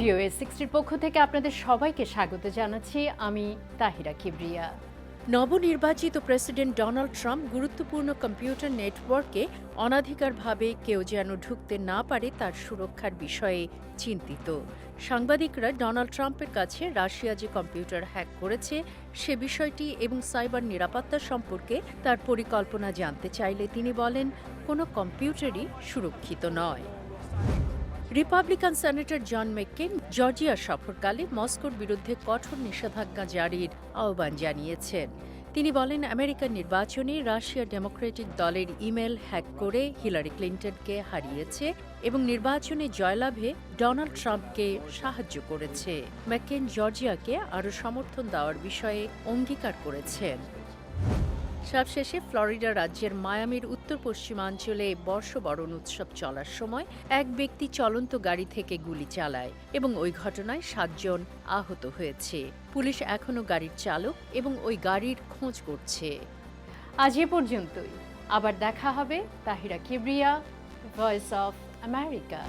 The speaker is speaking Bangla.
ভিওএ সিক্সটির পক্ষ থেকে আপনাদের সবাইকে স্বাগত জানাচ্ছি। আমি তাহিরা কিবরিয়া। নবনির্বাচিত প্রেসিডেন্ট ডোনাল্ড ট্রাম্প গুরুত্বপূর্ণ কম্পিউটার নেটওয়ার্কে অনাধিকারভাবে কেউ যেন ঢুকতে না পারে তার সুরক্ষার বিষয়ে চিন্তিত। সাংবাদিকরা ডোনাল্ড ট্রাম্পের কাছে রাশিয়া যে কম্পিউটার হ্যাক করেছে, সে বিষয়টি এবং সাইবার নিরাপত্তা সম্পর্কে তার পরিকল্পনা জানতে চাইলে তিনি বলেন, কোনো কম্পিউটারই সুরক্ষিত নয়। Republican senator John McCain Georgia সফরকালে মস্কোর বিরুদ্ধে কঠোর নিষেধাজ্ঞা জারির আহ্বান জানিয়েছেন। তিনি বলেন, আমেরিকার নির্বাচনে রাশিয়া ডেমোক্রেটিক দলের ইমেল হ্যাক করে হিলারি ক্লিন্টনকে হারিয়েছে এবং নির্বাচনে জয়লাভে ডোনাল্ড ট্রাম্পকে সাহায্য করেছে। ম্যাকেন জর্জিয়াকে আরও সমর্থন দেওয়ার বিষয়ে অঙ্গীকার করেছেন। সবশেষে ফ্লোরিডা রাজ্যের মায়ামির উত্তর পশ্চিমাঞ্চলে বর্ষবরণ উৎসব চলার সময় এক ব্যক্তি চলন্ত গাড়ি থেকে গুলি চালায় এবং ওই ঘটনায় সাতজন আহত হয়েছে। পুলিশ এখনও গাড়ির চালক এবং ওই গাড়ির খোঁজ করছে। আজ এ পর্যন্তই। আবার দেখা হবে Tahira Kibria voice of America